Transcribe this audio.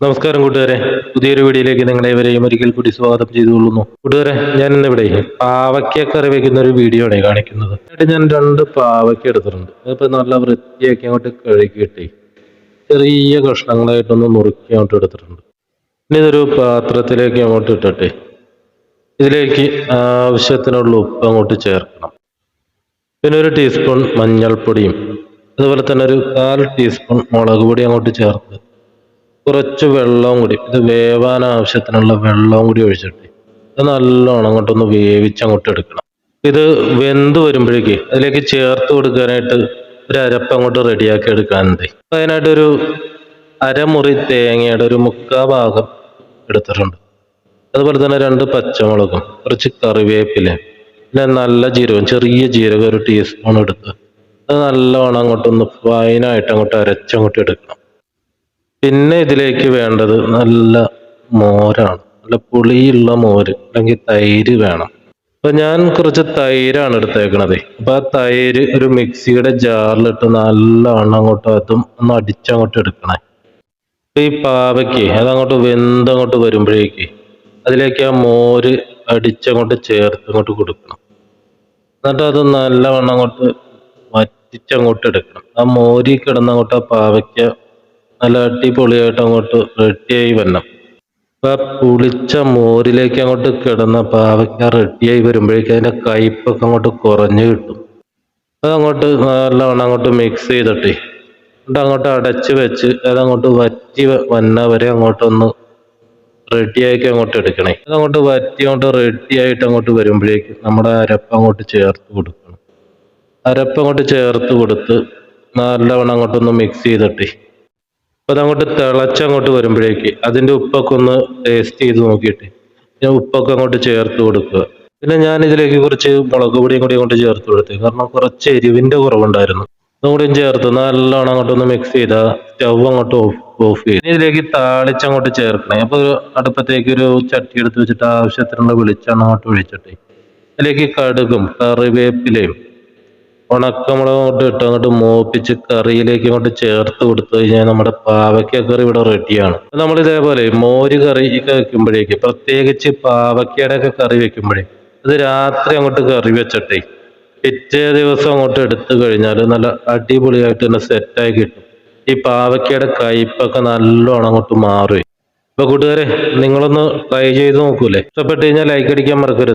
നമസ്കാരം കൂട്ടുകാരെ. പുതിയൊരു വീഡിയോയിലേക്ക് നിങ്ങളെ ഇവരെയും ഒരിക്കൽ കൂടി സ്വാഗതം ചെയ്തുകൊള്ളുന്നു. കൂട്ടുകാരെ ഞാൻ ഇന്ന് ഇവിടെ പാവയ്ക്ക കറി വെക്കുന്ന ഒരു വീഡിയോ ആണ് കാണിക്കുന്നത്. എന്നിട്ട് ഞാൻ രണ്ട് പാവയ്ക്ക എടുത്തിട്ടുണ്ട്. അതിപ്പോ നല്ല വൃത്തിയാക്കി അങ്ങോട്ട് കഴുകിയിട്ടേ ചെറിയ കഷ്ണങ്ങളായിട്ടൊന്ന് നുറുക്കി അങ്ങോട്ട് എടുത്തിട്ടുണ്ട്. ഇനി ഇതൊരു പാത്രത്തിലേക്ക് അങ്ങോട്ട് ഇട്ടിട്ടെ ഇതിലേക്ക് ആവശ്യത്തിനുള്ള ഉപ്പ് അങ്ങോട്ട് ചേർക്കണം. പിന്നെ ഒരു ടീസ്പൂൺ മഞ്ഞൾപ്പൊടിയും അതുപോലെ തന്നെ ഒരു കാൽ ടീസ്പൂൺ മുളക് പൊടി അങ്ങോട്ട് ചേർത്ത് കുറച്ച് വെള്ളവും കൂടി ഇത് വേവാൻ ആവശ്യത്തിനുള്ള വെള്ളവും കൂടി ഒഴിച്ചിട്ട് ഇത് നല്ലോണം അങ്ങോട്ടൊന്ന് വേവിച്ച് അങ്ങോട്ട് എടുക്കണം. ഇത് വെന്ത് വരുമ്പോഴേക്ക് അതിലേക്ക് ചേർത്ത് കൊടുക്കാനായിട്ട് ഒരു അരപ്പ് അങ്ങോട്ട് റെഡിയാക്കി എടുക്കാനുണ്ട്. അതിനായിട്ട് അതിനായിട്ടൊരു അരമുറി തേങ്ങയുടെ ഒരു മുക്കാ ഭാഗം എടുത്തിട്ടുണ്ട്. അതുപോലെ തന്നെ രണ്ട് പച്ചമുളകും കുറച്ച് കറിവേപ്പില പിന്നെ നല്ല ജീരകം ചെറിയ ജീരകം ഒരു ടീസ്പൂൺ എടുത്ത് അത് നല്ലവണ്ണം അങ്ങോട്ടൊന്ന് ഫൈനായിട്ട് അങ്ങോട്ട് അരച്ചങ്ങോട്ട് എടുക്കണം. പിന്നെ ഇതിലേക്ക് വേണ്ടത് നല്ല മോരാണ്. നല്ല പുളിയുള്ള മോര് അല്ലെങ്കിൽ തൈര് വേണം. അപ്പൊ ഞാൻ കുറച്ച് തൈരാണ് എടുത്തേക്കണത്. അപ്പൊ ആ തൈര് ഒരു മിക്സിയുടെ ജാറിലിട്ട് നല്ലവണ്ണം അങ്ങോട്ട് അതും ഒന്ന് അടിച്ചങ്ങോട്ട് എടുക്കണേ. അപ്പൊ ഈ പാവയ്ക്ക് അതങ്ങോട്ട് വെന്തങ്ങോട്ട് വരുമ്പോഴേക്ക് അതിലേക്ക് ആ മോര് അടിച്ചങ്ങോട്ട് ചേർത്ത് അങ്ങോട്ട് കൊടുക്കണം. എന്നിട്ട് അത് നല്ലവണ്ണം അങ്ങോട്ട് വറ്റിച്ചങ്ങോട്ട് എടുക്കണം. ആ മോരി കിടന്നങ്ങോട്ട് ആ പാവയ്ക്ക നല്ല അടിപൊളിയായിട്ട് അങ്ങോട്ട് റെഡിയായി വരണം. അപ്പൊ പുളിച്ച മോരിലേക്ക് അങ്ങോട്ട് കിടന്ന പാവയ്ക്ക റെഡിയായി വരുമ്പോഴേക്കും അതിന്റെ കയ്പൊക്കെ അങ്ങോട്ട് കുറഞ്ഞു കിട്ടും. അതങ്ങോട്ട് നല്ലവണ്ണം അങ്ങോട്ട് മിക്സ് ചെയ്തിട്ടേ എന്നിട്ട് അങ്ങോട്ട് അടച്ച് വെച്ച് അതങ്ങോട്ട് വറ്റി വന്ന വരെ അങ്ങോട്ടൊന്ന് റെഡിയാക്കി അങ്ങോട്ട് എടുക്കണേ. അതങ്ങോട്ട് വറ്റി അങ്ങോട്ട് റെഡി ആയിട്ട് അങ്ങോട്ട് വരുമ്പോഴേക്കും നമ്മുടെ അരപ്പ് അങ്ങോട്ട് ചേർത്ത് കൊടുക്കണം. അരപ്പ് അങ്ങോട്ട് ചേർത്ത് കൊടുത്ത് നല്ലവണ്ണം അങ്ങോട്ടൊന്ന് മിക്സ് ചെയ്തിട്ടേ അപ്പൊ അതങ്ങോട്ട് തിളച്ചങ്ങോട്ട് വരുമ്പോഴേക്ക് അതിന്റെ ഉപ്പൊക്കെ ഒന്ന് ടേസ്റ്റ് ചെയ്ത് നോക്കിയിട്ട് ഞാൻ ഉപ്പൊക്കെ അങ്ങോട്ട് ചേർത്ത് കൊടുക്കുക. പിന്നെ ഞാൻ ഇതിലേക്ക് കുറച്ച് മുളക് പൊടിയും കൂടി അങ്ങോട്ട് ചേർത്ത് കൊടുത്തു കാരണം കുറച്ച് എരിവിന്റെ കുറവുണ്ടായിരുന്നു. അതും ചേർത്ത് നല്ലോണം അങ്ങോട്ടൊന്ന് മിക്സ് ചെയ്താൽ സ്റ്റവ് അങ്ങോട്ട് ഓഫ് ഓഫ് ചെയ്യും ഇതിലേക്ക് താളിച്ച് അങ്ങോട്ട് ചേർക്കണേ. അപ്പൊ ഒരു അടുപ്പത്തേക്ക് ഒരു ചട്ടി എടുത്ത് വെച്ചിട്ട് ആവശ്യത്തിനുള്ള വെളിച്ചെണ്ണ അങ്ങോട്ട് ഒഴിച്ചിട്ട് അതിലേക്ക് കടുകും കറിവേപ്പിലയും ഉണക്കമുളക് അങ്ങോട്ട് ഇട്ട് അങ്ങോട്ട് മോപ്പിച്ച് കറിയിലേക്ക് അങ്ങോട്ട് ചേർത്ത് കൊടുത്തു കഴിഞ്ഞാൽ നമ്മുടെ പാവയ്ക്ക കറി ഇവിടെ റെഡിയാണ് നമ്മൾ ഇതേപോലെ മോര് കറി ഒക്കെ വെക്കുമ്പോഴേക്ക് പ്രത്യേകിച്ച് പാവയ്ക്കയുടെ ഒക്കെ കറി വെക്കുമ്പോഴേ അത് രാത്രി അങ്ങോട്ട് കറി വെച്ചിട്ടേ പിറ്റേ ദിവസം അങ്ങോട്ട് എടുത്തു കഴിഞ്ഞാൽ നല്ല അടിപൊളിയായിട്ട് തന്നെ സെറ്റായി കിട്ടും. ഈ പാവയ്ക്കയുടെ കയ്പൊക്കെ നല്ലോണം അങ്ങോട്ട് മാറും ഇപ്പൊ കൂട്ടുകാരെ നിങ്ങളൊന്ന് ട്രൈ ചെയ്ത് നോക്കൂലേ? ഇഷ്ടപ്പെട്ട് കഴിഞ്ഞാൽ ലൈക്ക് അടിക്കാൻ മറക്കരുത്.